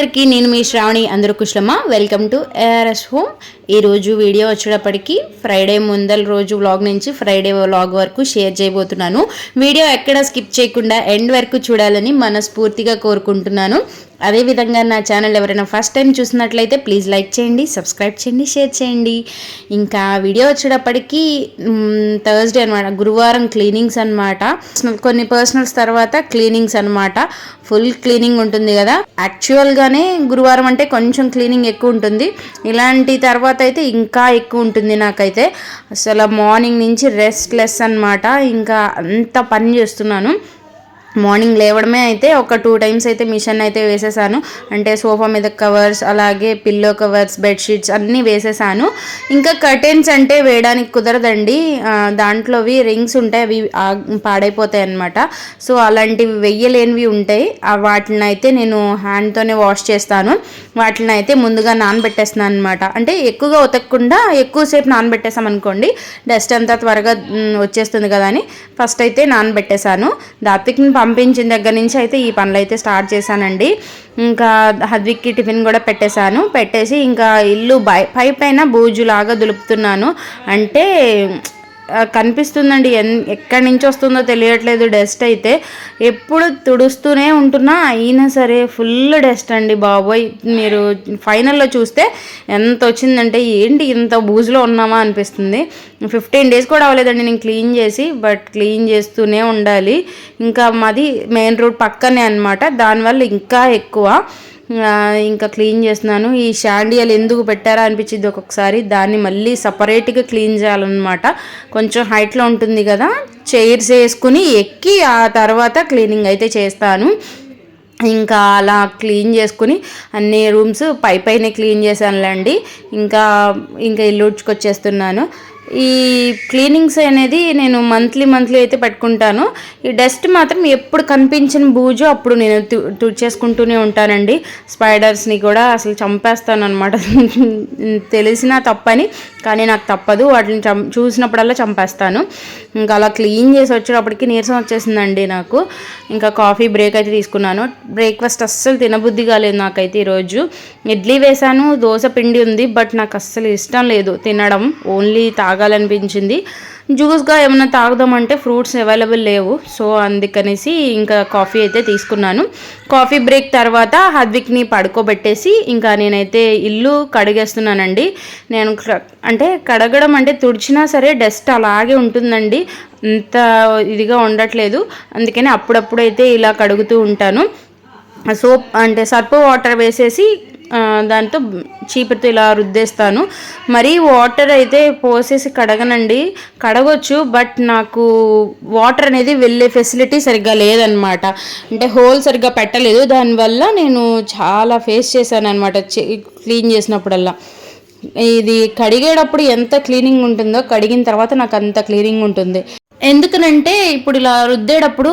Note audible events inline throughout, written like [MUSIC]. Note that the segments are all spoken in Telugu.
అందరికీ నేను మీ శ్రావణి అందరూ కుశలమ్మ వెల్కమ్ టు ఏఆర్ఎస్ హోమ్ ఈరోజు వీడియో వచ్చేటప్పటికి ఫ్రైడే ముందల రోజు వ్లాగ్ నుంచి ఫ్రైడే వ్లాగ్ వరకు షేర్ చేయబోతున్నాను. వీడియో ఎక్కడ స్కిప్ చేయకుండా ఎండ్ వరకు చూడాలని మనస్ఫూర్తిగా కోరుకుంటున్నాను. అదేవిధంగా నా ఛానల్ ఎవరైనా ఫస్ట్ టైం చూసినట్లయితే ప్లీజ్ లైక్ చేయండి సబ్స్క్రైబ్ చేయండి షేర్ చేయండి. ఇంకా వీడియో వచ్చేటప్పటికి థర్స్డే అనమాట గురువారం క్లీనింగ్స్ అనమాట కొన్ని పర్సనల్స్ తర్వాత క్లీనింగ్స్ అనమాట ఫుల్ క్లీనింగ్ ఉంటుంది కదా. యాక్చువల్గానే గురువారం అంటే కొంచెం క్లీనింగ్ ఎక్కువ ఉంటుంది. ఇలాంటి తర్వాత అయితే ఇంకా ఎక్కువ ఉంటుంది నాకైతే. అసలు మార్నింగ్ నుంచి రెస్ట్లెస్ అనమాట ఇంకా అంత పని చేస్తున్నాను. మార్నింగ్ లేవడమే అయితే ఒక టూ టైమ్స్ అయితే మిషన్ అయితే వేసేసాను. అంటే సోఫా మీద కవర్స్ అలాగే పిల్లో కవర్స్ బెడ్షీట్స్ అన్నీ వేసేసాను. ఇంకా కర్టెన్స్ అంటే వేయడానికి కుదరదండి. దాంట్లోవి రింగ్స్ ఉంటాయి అవి పాడైపోతాయి అనమాట సో అలాంటివి వెయ్యలేనివి ఉంటాయి. వాటిని అయితే నేను హ్యాండ్తోనే వాష్ చేస్తాను. వాటిని అయితే ముందుగా నానబెట్టేస్తున్నాను అనమాట అంటే ఎక్కువగా ఉతకకుండా ఎక్కువసేపు నానబెట్టేసాం అనుకోండి డస్ట్ అంతా త్వరగా వచ్చేస్తుంది కదా అని ఫస్ట్ అయితే నానబెట్టేశాను దాత్విక్ని పంపించిన దగ్గర నుంచి అయితే ఈ పనులు అయితే స్టార్ట్ చేశానండి. ఇంకా హద్విక్కి టిఫిన్ కూడా పెట్టేశాను. పెట్టేసి ఇంకా ఇల్లు బై పై పైన బూజులాగా దులుపుతున్నాను. అంటే కనిపిస్తుందండి. ఎన్ ఎక్కడి నుంచి వస్తుందో తెలియట్లేదు డస్ట్ అయితే. ఎప్పుడు తుడుస్తూనే ఉంటున్నా అయినా సరే ఫుల్ డస్ట్ అండి బాబోయ్. మీరు ఫైనల్లో చూస్తే ఎంత వచ్చిందంటే ఏంటి ఇంత బూజులో ఉన్నామా అనిపిస్తుంది. ఫిఫ్టీన్ డేస్ కూడా అవ్వలేదండి నేను క్లీన్ చేసి బట్ క్లీన్ చేస్తూనే ఉండాలి. ఇంకా మాది మెయిన్ రోడ్ పక్కనే అనమాట దానివల్ల ఇంకా ఎక్కువ. ఇంకా క్లీన్ చేస్తున్నాను. ఈ షాండియల్ ఎందుకు పెట్టారా అనిపించింది ఒక్కొక్కసారి. దాన్ని మళ్ళీ సపరేట్గా క్లీన్ చేయాలన్నమాట. కొంచెం హైట్లో ఉంటుంది కదా. చైర్స్ వేసుకుని ఎక్కి ఆ తర్వాత క్లీనింగ్ అయితే చేస్తాను. ఇంకా అలా క్లీన్ చేసుకుని అన్ని రూమ్స్ పై పైనే క్లీన్ చేశానులేండి. ఇంకా ఇంకా ఇల్లు ఉడ్చుకొచ్చేస్తున్నాను. ఈ క్లీనింగ్స్ అనేది నేను మంత్లీ మంత్లీ అయితే పెట్టుకుంటాను. ఈ డస్ట్ మాత్రం ఎప్పుడు కనిపించిన బూజు అప్పుడు నేను తుడిచేసుకుంటూనే ఉంటానండి. స్పైడర్స్ని కూడా అసలు చంపేస్తాను అనమాట [LAUGHS] తెలిసినా తప్పని కానీ నాకు తప్పదు. వాటిని చం చూసినప్పుడల్లా చంపేస్తాను. ఇంకా అలా క్లీన్ చేసి వచ్చేటప్పటికి నీరసం వచ్చేసిందండి నాకు. ఇంకా కాఫీ బ్రేక్ అయితే తీసుకున్నాను. బ్రేక్ఫాస్ట్ అస్సలు తినబుద్ధి కాలేదు నాకైతే ఈరోజు. ఇడ్లీ వేశాను దోశ పిండి ఉంది బట్ నాకు అస్సలు ఇష్టం లేదు తినడం. ఓన్లీ తాగాలనిపించింది. జ్యూస్గా ఏమైనా తాగుదామంటే ఫ్రూట్స్ అవైలబుల్ లేవు. సో అందుకనేసి ఇంకా కాఫీ అయితే తీసుకున్నాను. కాఫీ బ్రేక్ తర్వాత హద్విక్ని పడుకోబెట్టేసి ఇంకా నేనైతే ఇల్లు కడిగేస్తున్నానండి. నేను అంటే కడగడం అంటే తుడిచినా సరే డస్ట్ అలాగే ఉంటుందండి. అంత ఇదిగా ఉండట్లేదు. అందుకని అప్పుడప్పుడైతే ఇలా కడుగుతూ ఉంటాను. సోప్ అంటే సర్పు వాటర్ వేసేసి దాంతో చీపురుతో ఇలా రుద్దేస్తాను. మరి వాటర్ అయితే పోసేసి కడగనండి. కడగొచ్చు బట్ నాకు వాటర్ అనేది వెళ్ళే ఫెసిలిటీ సరిగ్గా లేదనమాట అంటే హోల్ సరిగ్గా పెట్టలేదు. దానివల్ల నేను చాలా ఫేస్ చేశాను అనమాట క్లీన్ చేసినప్పుడల్లా. ఇది కడిగేటప్పుడు ఎంత క్లీనింగ్ ఉంటుందో కడిగిన తర్వాత నాకు అంత క్లీనింగ్ ఉంటుంది. ఎందుకనంటే ఇప్పుడు ఇలా రుద్దేటప్పుడు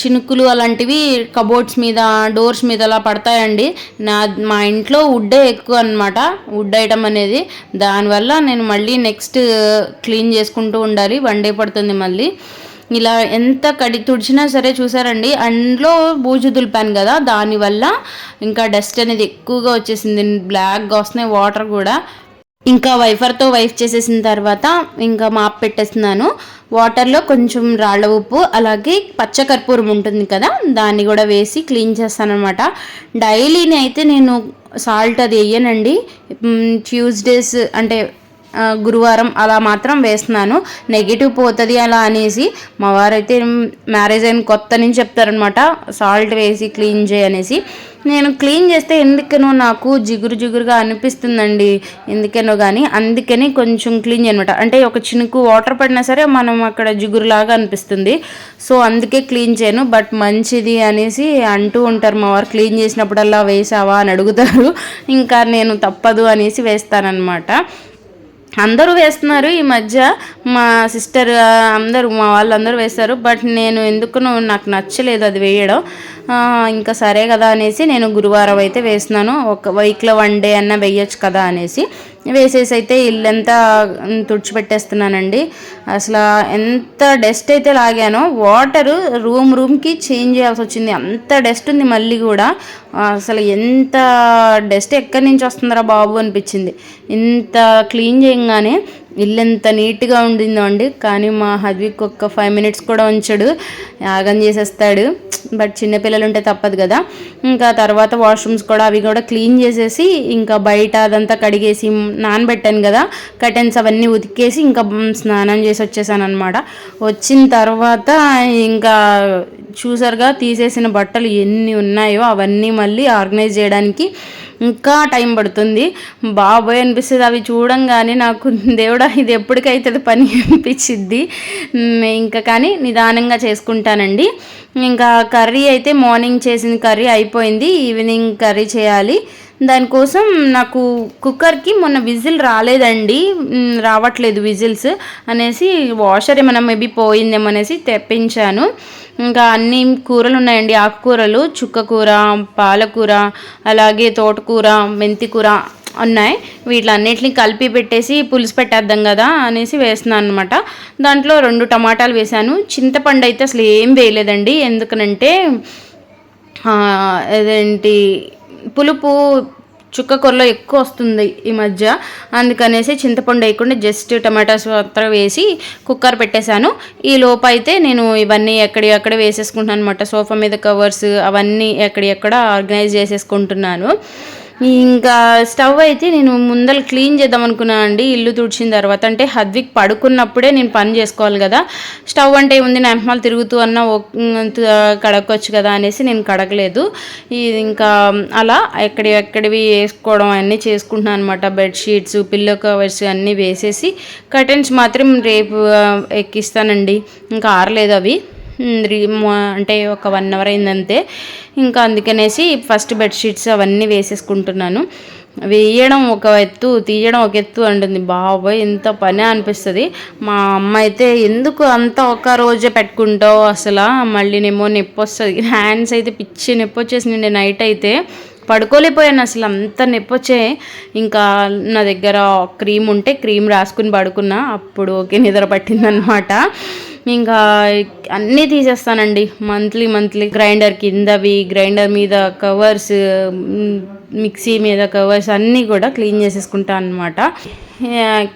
చినుకులు అలాంటివి కబోర్డ్స్ మీద డోర్స్ మీద అలా పడతాయండి. నా మా ఇంట్లో వుడ్డే ఎక్కువ అనమాట వుడ్ ఐటమ్ అనేది. దానివల్ల నేను మళ్ళీ నెక్స్ట్ క్లీన్ చేసుకుంటూ ఉండాలి. వన్ డే పడుతుంది మళ్ళీ. ఇలా ఎంత కడి తుడిచినా సరే చూసారండి అందులో బూజు దులిపాను కదా దానివల్ల ఇంకా డస్ట్ అనేది ఎక్కువగా వచ్చేసింది. బ్లాక్గా వస్తున్నాయి వాటర్ కూడా. ఇంకా వైఫర్తో వైఫ్ చేసేసిన తర్వాత ఇంకా మాప్ పెట్టేస్తున్నాను. వాటర్లో కొంచెం రాళ్ళ ఉప్పు అలాగే పచ్చకర్పూరం ఉంటుంది కదా దాన్ని కూడా వేసి క్లీన్ చేస్తాను అనమాట డైలీని అయితే నేను సాల్ట్ అది వేయనండి. ట్యూస్డేస్ అంటే గురువారం అలా మాత్రం వేస్తున్నాను. నెగిటివ్ పోతుంది అలా అనేసి మా వారైతే మ్యారేజ్ అయిన కొత్త నుంచి చెప్తారనమాట సాల్ట్ వేసి క్లీన్ చేయనేసి నేను క్లీన్ చేస్తే ఎందుకనో నాకు జిగురు జిగురుగా అనిపిస్తుందండి. ఎందుకనో కానీ అందుకని కొంచెం క్లీన్ చేయనమాట. అంటే ఒక చినుకు వాటర్ పడినా సరే మనం అక్కడ జిగురులాగా అనిపిస్తుంది. సో అందుకే క్లీన్ చేయను. బట్ మంచిది అనేసి అంటూ ఉంటారు మా వారు. క్లీన్ చేసినప్పుడల్లా వేసావా అని అడుగుతారు. ఇంకా నేను తప్పదు అనేసి వేస్తానన్నమాట. అందరూ వేస్తున్నారు ఈ మధ్య. మా సిస్టర్ అందరూ మా వాళ్ళందరూ వేస్తారు బట్ నేను ఎందుకు నాకు నచ్చలేదు అది వేయడం. ఇంకా సరే కదా అనేసి నేను గురువారం అయితే వేస్తున్నాను. ఒక వీక్లో వన్ డే అన్న వేయొచ్చు కదా అనేసి. వేసేసి అయితే ఇల్లంతా తుడిచిపెట్టేస్తున్నానండి. అసలు ఎంత డస్ట్ అయితే లాగానో వాటర్ రూమ్ రూమ్కి చేంజ్ చేయాల్సి వచ్చింది. అంత డస్ట్ ఉంది మళ్ళీ కూడా. అసలు ఎంత డస్ట్ ఎక్కడి నుంచి వస్తుందిరా బాబు అనిపించింది. ఇంత క్లీన్ చేయగానే ఇల్లు ఎంత నీట్గా ఉండిందో అండి కానీ మా హద్విక్ ఒక్క ఫైవ్ మినిట్స్ కూడా ఉంచడు. యాగం చేసేస్తాడు. బట్ చిన్నపిల్లలు ఉంటే తప్పదు కదా. ఇంకా తర్వాత వాష్రూమ్స్ కూడా అవి కూడా క్లీన్ చేసేసి ఇంకా బయట అదంతా కడిగేసి నానబెట్టాను కదా. కర్టెన్స్ అవన్నీ ఉతికేసి ఇంకా స్నానం చేసి వచ్చేసాను అనమాట వచ్చిన తర్వాత ఇంకా చూసారుగా తీసేసిన బట్టలు ఎన్ని ఉన్నాయో అవన్నీ మళ్ళీ ఆర్గనైజ్ చేయడానికి ఇంకా టైం పడుతుంది. బాబోయ్ అనిపిస్తుంది అవి చూడంగానే నాకు. దేవుడా ఇది ఎప్పటికైతుంది పని అనిపించిద్ది. ఇంకా కానీ నిదానంగా చేసుకుంటానండి. ఇంకా కర్రీ అయితే మార్నింగ్ చేసిన కర్రీ అయిపోయింది. ఈవినింగ్ కర్రీ చేయాలి. దానికోసం నాకు కుక్కర్కి మొన్న విజిల్ రాలేదండి. రావట్లేదు విజిల్స్ అనేసి వాషర్ ఏమైనా మేబీ పోయిందేమో అనేసి తెప్పించాను. ఇంకా అన్ని కూరలు ఉన్నాయండి. ఆకుకూరలు చుక్కకూర పాలకూర అలాగే తోటకూర మెంతికూర ఉన్నాయి. వీటిలన్నిటిని కలిపి పెట్టేసి పులుసు పెట్టేద్దాం కదా అనేసి వేస్తున్నాను అనమాట దాంట్లో రెండు టమాటాలు వేసాను చింతపండు అయితే అసలు ఏం వేయలేదండి. ఎందుకనంటే అదేంటి పులుపు చుక్క కూరలో ఎక్కువ వస్తుంది ఈ మధ్య. అందుకనేసి చింతపండు వేయకుండా జస్ట్ టమాటాస్ మాత్రం వేసి కుక్కర్ పెట్టేశాను. ఈ లోపు అయితే నేను ఇవన్నీ ఎక్కడి అక్కడ వేసేసుకుంటున్నాను అనమాట సోఫా మీద కవర్స్ అవన్నీ ఎక్కడి ఎక్కడ ఆర్గనైజ్ చేసేసుకుంటున్నాను. ఇంకా స్టవ్ అయితే నేను ముందర క్లీన్ చేద్దాం అనుకున్నాను అండి. ఇల్లు తుడిచిన తర్వాత అంటే హద్విక్ పడుకున్నప్పుడే నేను పని చేసుకోవాలి కదా. స్టవ్ అంటే ఏముంది? నెంపమాలు తిరుగుతూ అన్న కడగొచ్చు కదా అనేసి నేను కడగలేదు. ఇది ఇంకా అలా ఎక్కడి ఎక్కడివి వేసుకోవడం అన్నీ చేసుకుంటున్నాను అనమాట బెడ్షీట్స్ పిల్లో కవర్స్ అన్నీ వేసేసి కర్టెన్స్ మాత్రం రేపు ఎక్కిస్తానండి. ఇంకా ఆరలేదు అవి. అంటే ఒక వన్ అవర్ అయిందంతే. ఇంకా అందుకనేసి ఫస్ట్ బెడ్షీట్స్ అవన్నీ వేసేసుకుంటున్నాను. వేయడం ఒక ఎత్తు తీయడం ఒక ఎత్తు అంటుంది. బాబోయ్ ఎంత పని అనిపిస్తుంది. మా అమ్మ అయితే ఎందుకు అంత ఒక రోజే పెట్టుకుంటావు అసలు? మళ్ళీనేమో నొప్పి వస్తుంది. హ్యాండ్స్ అయితే పిచ్చి నొప్పి వచ్చేసింది నైట్ అయితే పడుకోలేకపోయాను అసలు. అంత నొప్పి వచ్చే. ఇంకా నా దగ్గర క్రీమ్ ఉంటే క్రీమ్ రాసుకుని పడుకున్నా. అప్పుడు ఓకే నిద్ర పట్టిందనమాట. ఇంకా అన్నీ తీసేస్తానండి. మంత్లీ మంత్లీ గ్రైండర్ కిందవి గ్రైండర్ మీద కవర్స్ మిక్సీ మీద కవర్స్ అన్నీ కూడా క్లీన్ చేసేసుకుంటాను అనమాట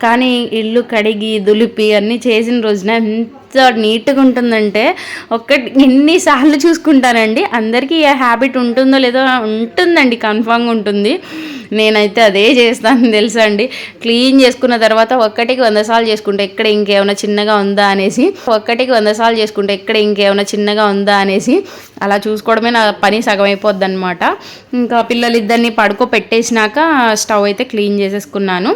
కానీ ఇల్లు కడిగి దులిపి అన్నీ చేసిన రోజున ఎంత నీట్గా ఉంటుందంటే ఒక్కటి ఎన్నిసార్లు చూసుకుంటానండి. అందరికీ ఏ హ్యాబిట్ ఉంటుందో లేదో ఉంటుందండి కన్ఫామ్గా ఉంటుంది. నేనైతే అదే చేస్తాను తెలుసా అండి క్లీన్ చేసుకున్న తర్వాత ఒక్కటికి వంద సార్లు చేసుకుంటే ఎక్కడ ఇంకేమైనా చిన్నగా ఉందా అనేసి ఒక్కటికి వంద సార్లు చేసుకుంటే ఎక్కడ ఇంకేమైనా చిన్నగా ఉందా అనేసి అలా చూసుకోవడమే నా పని సగం అయిపోద్ది అనమాట ఇంకా పిల్లలిద్దరిని పడుకో పెట్టేసినాక స్టవ్ అయితే క్లీన్ చేసేసుకున్నాను.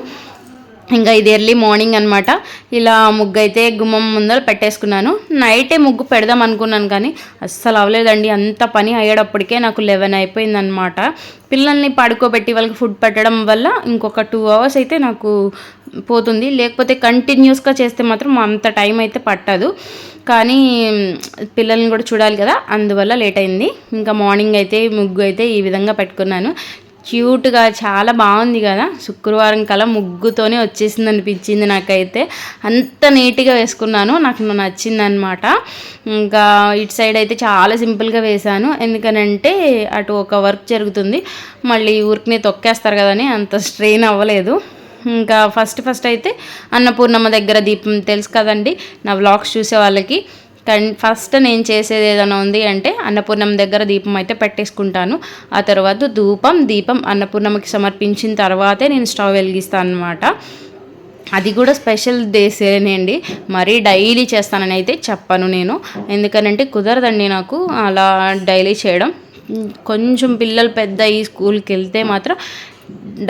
ఇంకా ఇది ఎర్లీ మార్నింగ్ అనమాట ఇలా ముగ్గు అయితే గుమ్మం ముందర పెట్టేసుకున్నాను. నైటే ముగ్గు పెడదాం అనుకున్నాను కానీ అస్సలు అవ్వలేదండి అంత పని అయ్యేటప్పటికే నాకు లెవెన్ అయిపోయిందనమాట పిల్లల్ని పడుకోబెట్టి వాళ్ళకి ఫుడ్ పెట్టడం వల్ల ఇంకొక టూ అవర్స్ అయితే నాకు పోతుంది. లేకపోతే కంటిన్యూస్గా చేస్తే మాత్రం అంత టైం అయితే పట్టదు. కానీ పిల్లల్ని కూడా చూడాలి కదా. అందువల్ల లేట్ అయింది. ఇంకా మార్నింగ్ అయితే ముగ్గు అయితే ఈ విధంగా పెట్టుకున్నాను. క్యూట్గా చాలా బాగుంది కదా. శుక్రవారం కల ముగ్గుతోనే వచ్చేసింది అనిపించింది నాకైతే. అంత నీట్గా వేసుకున్నాను నాకు నచ్చింది అనమాట ఇంకా ఇటు సైడ్ అయితే చాలా సింపుల్గా వేశాను. ఎందుకనంటే అటు ఒక వర్క్ జరుగుతుంది. మళ్ళీ ఊరికి తొక్కేస్తారు కదని అంత స్ట్రెయిన్ అవ్వలేదు. ఇంకా ఫస్ట్ ఫస్ట్ అయితే అన్నపూర్ణమ్మ దగ్గర దీపం తెలుసు కదండి నా వ్లాగ్స్ చూసే వాళ్ళకి. ఫస్ట్ నేను చేసేది ఏదైనా ఉంది అంటే అన్నపూర్ణం దగ్గర దీపం అయితే పెట్టేసుకుంటాను. ఆ తర్వాత ధూపం దీపం అన్నపూర్ణమ్మకి సమర్పించిన తర్వాతే నేను స్టవ్ వెలిగిస్తాను అనమాట అది కూడా స్పెషల్ డేసేనండి మరీ డైలీ చేస్తానని అయితే చెప్పను నేను. ఎందుకనంటే కుదరదండి నాకు అలా డైలీ చేయడం. కొంచెం పిల్లలు పెద్ద ఈ స్కూల్కి వెళ్తే మాత్రం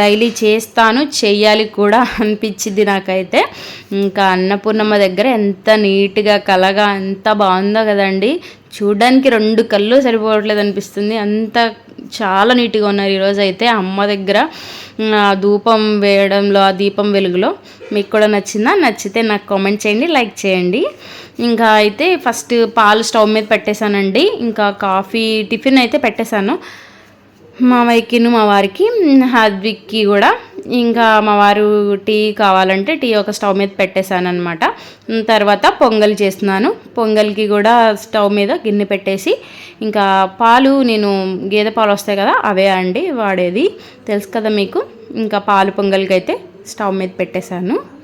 డైలీ చేస్తాను చెయ్యాలి కూడా అనిపించింది నాకైతే. ఇంకా అన్నపూర్ణమ్మ దగ్గర ఎంత నీట్గా కలగా ఎంత బాగుందో కదండి. చూడడానికి రెండు కళ్ళు సరిపోవట్లేదు అనిపిస్తుంది. అంత చాలా నీట్గా ఉన్నారు ఈరోజు అయితే అమ్మ దగ్గర. ధూపం వేయడంలో ఆ దీపం వెలుగులో మీకు కూడా నచ్చిందా? నచ్చితే నాకు కామెంట్ చేయండి లైక్ చేయండి. ఇంకా అయితే ఫస్ట్ పాలు స్టవ్ మీద పెట్టేశానండి. ఇంకా కాఫీ టిఫిన్ అయితే పెట్టేశాను. మావయ్యకిను మా వారికి హాద్విక్కి కూడా ఇంకా మా వారు టీ కావాలంటే టీ ఒక స్టవ్ మీద పెట్టేశానమాట తర్వాత పొంగల్ చేస్తున్నాను. పొంగల్కి కూడా స్టవ్ మీద గిన్నె పెట్టేసి ఇంకా పాలు నేను గేదె పాలు వస్తాయి కదా అవే అండి వాడేది. తెలుసు కదా మీకు? ఇంకా పాలు పొంగల్కి అయితే స్టవ్ మీద పెట్టేశాను.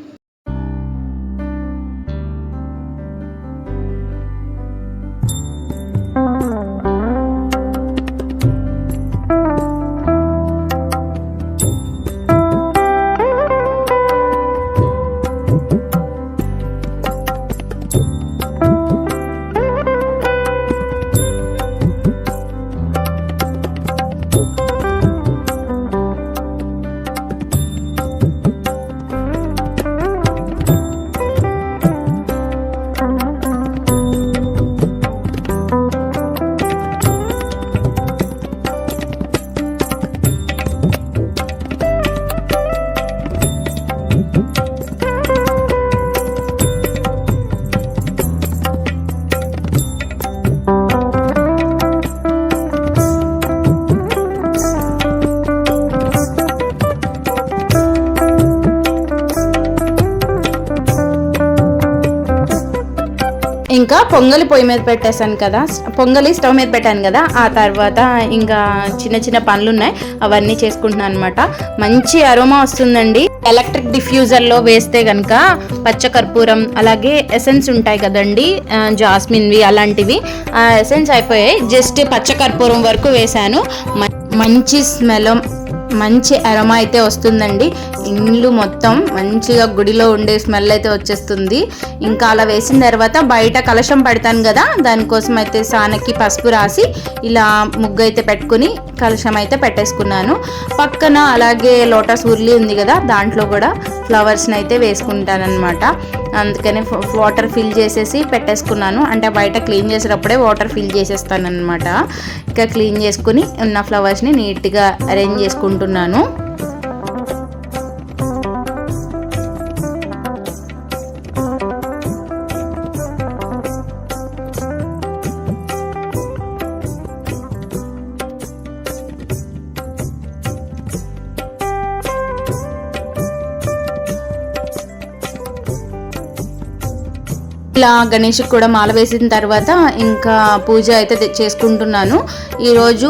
ఇంకా పొంగలి పొయ్యి మీద పెట్టేశాను కదా. పొంగలి స్టవ్ మీద పెట్టాను కదా. ఆ తర్వాత ఇంకా చిన్న చిన్న పనులు ఉన్నాయి. అవన్నీ చేసుకుంటున్నాను అనమాట మంచి అరోమా వస్తుందండి. ఎలక్ట్రిక్ డిఫ్యూజర్లో వేస్తే కనుక పచ్చకర్పూరం అలాగే ఎసెన్స్ ఉంటాయి కదండి. జాస్మిన్వి అలాంటివి. ఆ ఎసెన్స్ అయిపోయాయి. జస్ట్ పచ్చ కర్పూరం వరకు వేశాను. మంచి స్మెల్. మంచి అరమా అయితే వస్తుందండి. ఇల్లు మొత్తం మంచిగా గుడిలో ఉండే స్మెల్ అయితే వచ్చేస్తుంది. ఇంకా అలా వేసిన తర్వాత బయట కలశం పెడతాను కదా దానికోసం అయితే సానకి పసుపు రాసి ఇలా ముగ్గు అయితే పెట్టుకుని కలశం అయితే పెట్టేసుకున్నాను. పక్కన అలాగే లోటస్ ఉర్లి ఉంది కదా దాంట్లో కూడా ఫ్లవర్స్ని అయితే వేసుకుంటానన్నమాట. అందుకని వాటర్ ఫిల్ చేసేసి పెట్టేసుకున్నాను. అంటే బయట క్లీన్ చేసేటప్పుడే వాటర్ ఫిల్ చేసేస్తాను అనమాట ఇంకా క్లీన్ చేసుకుని ఉన్న ఫ్లవర్స్ని నీట్గా అరేంజ్ చేసుకుంటున్నాను. ఇలా గణేష్కి కూడా మాల వేసిన తర్వాత ఇంకా పూజ అయితే చేసుకుంటున్నాను. ఈరోజు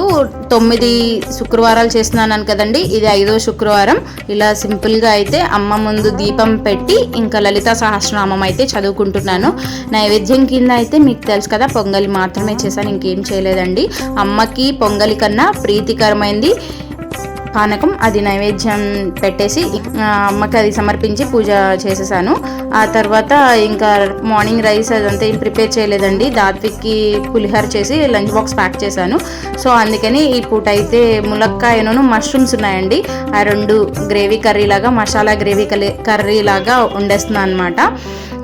తొమ్మిది శుక్రవారాలు చేస్తున్నాను కదండి ఇది ఐదో శుక్రవారం. ఇలా సింపుల్గా అయితే అమ్మ ముందు దీపం పెట్టి ఇంకా లలిత సహస్రనామం అయితే చదువుకుంటున్నాను. నైవేద్యం కింద అయితే మీకు తెలుసు కదా పొంగలి మాత్రమే చేశాను ఇంకేం చేయలేదండి. అమ్మకి పొంగలి కన్నా ప్రీతికరమైంది. పానకం అది నైవేద్యం పెట్టేసి అమ్మకి అది సమర్పించి పూజ చేసేసాను. ఆ తర్వాత ఇంకా మార్నింగ్ రైస్ అదంతా ఏం ప్రిపేర్ చేయలేదండి. దాత్విక్కి పులిహోర చేసి లంచ్ బాక్స్ ప్యాక్ చేశాను. సో అందుకని ఈ పూట అయితే ములక్కాయను మష్రూమ్స్ ఉన్నాయండి. ఆ రెండు గ్రేవీ కర్రీ లాగా మసాలా గ్రేవీ కర్రీ లాగా వండేస్తున్నాను అనమాట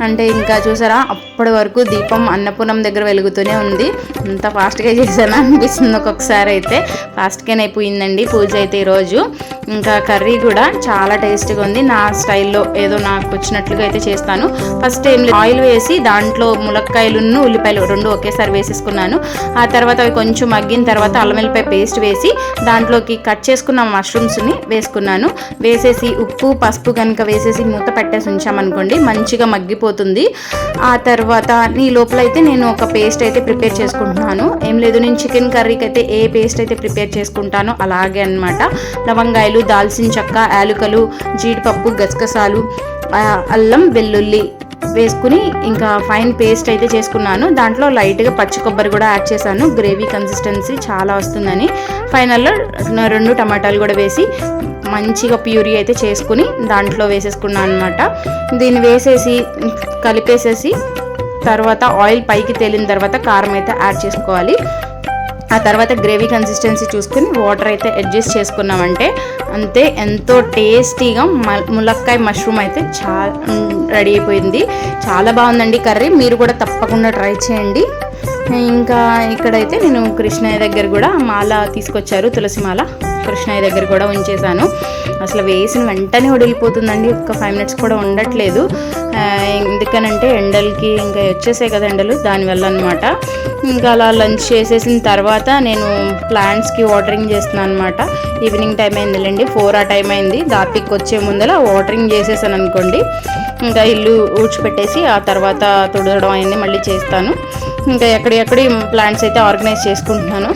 అంటే ఇంకా చూసారా అప్పటి వరకు దీపం అన్నపూర్ణం దగ్గర వెలుగుతూనే ఉంది. అంత ఫాస్ట్గా చేశాను అనిపిస్తుంది ఒక్కొక్కసారి అయితే. ఫాస్ట్గానే అయిపోయిందండి పూజ అయితే ఈరోజు ఇంకా కర్రీ కూడా చాలా టేస్టీగా ఉంది. నా స్టైల్లో ఏదో నాకు వచ్చినట్లుగా అయితే చేస్తాను. ఫస్ట్ ఏం లేదు ఆయిల్ వేసి దాంట్లో ములక్కాయలును ఉల్లిపాయలు రెండు ఒకేసారి వేసేసుకున్నాను. ఆ తర్వాత అవి కొంచెం మగ్గిన తర్వాత అల్లం వెల్లిపాయ పేస్ట్ వేసి దాంట్లోకి కట్ చేసుకున్న మష్రూమ్స్ని వేసుకున్నాను. వేసేసి ఉప్పు పసుపు కనుక వేసేసి మూత పెట్టేసి ఉంచామనుకోండి మంచిగా మగ్గిపోతుంది. ఆ తర్వాత ఈ లోపల అయితే నేను ఒక పేస్ట్ అయితే ప్రిపేర్ చేసుకుంటున్నాను. ఏం లేదు నేను చికెన్ కర్రీకి అయితే ఏ పేస్ట్ అయితే ప్రిపేర్ చేసుకుంటానో అలాగే అన్నమాట. లవంగాయలు దాల్చిన చెక్క యాలుకలు జీడిపప్పు గసగసాలు అల్లం వెల్లుల్లి వేసుకుని ఇంకా ఫైన్ పేస్ట్ అయితే చేసుకున్నాను. దాంట్లో లైట్గా పచ్చి కొబ్బరి కూడా యాడ్ చేశాను. గ్రేవీ కన్సిస్టెన్సీ చాలా వస్తుందని. ఫైనల్లో రెండు టమాటాలు కూడా వేసి మంచిగా ప్యూరీ అయితే చేసుకుని దాంట్లో వేసేసుకున్నాను అనమాట దీన్ని వేసేసి కలిపేసేసి తర్వాత ఆయిల్ పైకి తేలిన తర్వాత కారం అయితే యాడ్ చేసుకోవాలి. ఆ తర్వాత గ్రేవీ కన్సిస్టెన్సీ చూసుకుని వాటర్ అయితే అడ్జస్ట్ చేసుకున్నామంటే అంతే ఎంతో టేస్టీగా మ- ములక్కాయ మష్రూమ్ అయితే చాలా రెడీ అయిపోయింది. చాలా బాగుందండి కర్రీ. మీరు కూడా తప్పకుండా ట్రై చేయండి. ఇంకా ఇక్కడైతే నేను కృష్ణయ్య దగ్గర కూడా మాల తీసుకొచ్చారు తులసి మాల. కృష్ణయ్య దగ్గర కూడా ఉంచేశాను. అసలు వేసిన వెంటనే వడిలిపోతుందండి ఒక్క ఫైవ్ మినిట్స్ కూడా ఉండట్లేదు. ఎందుకనంటే ఎండలకి ఇంకా వచ్చేసాయి కదా ఎండలు దానివల్ల అనమాట ఇంకా అలా లంచ్ చేసేసిన తర్వాత నేను ప్లాంట్స్కి వాటరింగ్ చేస్తున్నాను అనమాట ఈవినింగ్ టైం అయిందిలేండి ఫోర్ ఆ టైం అయింది. దాపికి వచ్చే ముందర వాటరింగ్ చేసేసాను అనుకోండి. ఇంకా ఇల్లు ఊడ్చిపెట్టేసి ఆ తర్వాత తుడవడం అయింది మళ్ళీ చేస్తాను. ఇంకా ఎక్కడెక్కడి ప్లాంట్స్ అయితే ఆర్గనైజ్ చేసుకుంటున్నాను.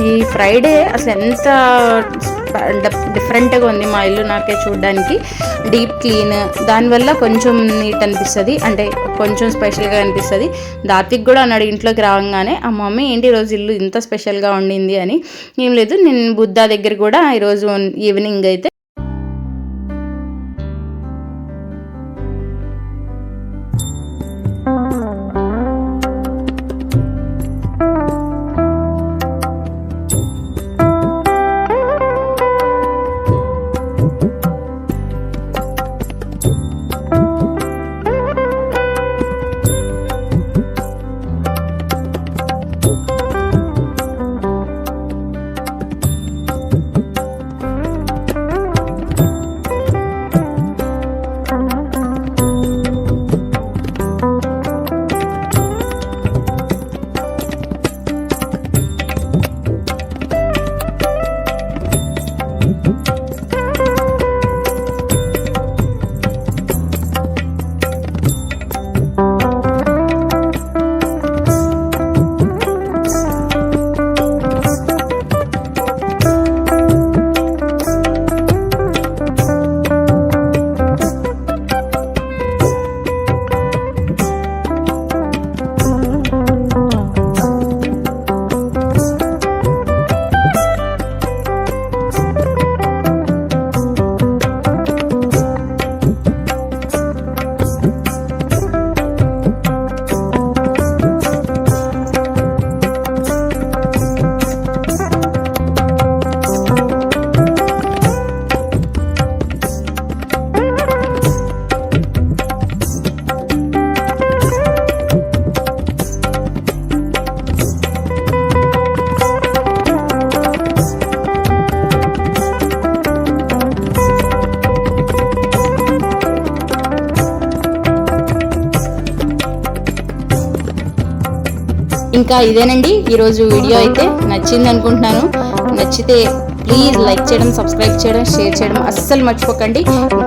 ఈ ఫ్రైడే అసలు ఎంత డిఫరెంట్గా ఉంది మా ఇల్లు నాకే చూడడానికి. డీప్ క్లీన్ దానివల్ల కొంచెం నీట్ అనిపిస్తుంది. అంటే కొంచెం స్పెషల్గా అనిపిస్తుంది. దాతికి కూడా అన్నాడు ఇంట్లోకి రాగానే ఆ మమ్మీ ఏంటి ఈరోజు ఇల్లు ఇంత స్పెషల్గా ఉండింది అని. ఏం లేదు నేను బుద్ధ దగ్గర కూడా ఈరోజు ఈవినింగ్ అయితే ఇంకా ఇదేనండి. ఈరోజు వీడియో అయితే నచ్చింది అనుకుంటున్నాను. నచ్చితే ప్లీజ్ లైక్ చేయడం సబ్స్క్రైబ్ చేయడం షేర్ చేయడం అస్సలు మర్చిపోకండి.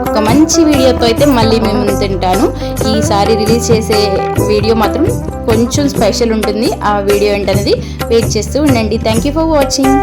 ఒక మంచి వీడియోతో అయితే మళ్ళీ మేము తింటాను ఈసారి రిలీజ్ చేసే వీడియో మాత్రం కొంచెం స్పెషల్ ఉంటుంది. ఆ వీడియో ఏంటనేది వెయిట్ చేస్తూ ఉండండి. Thank you for watching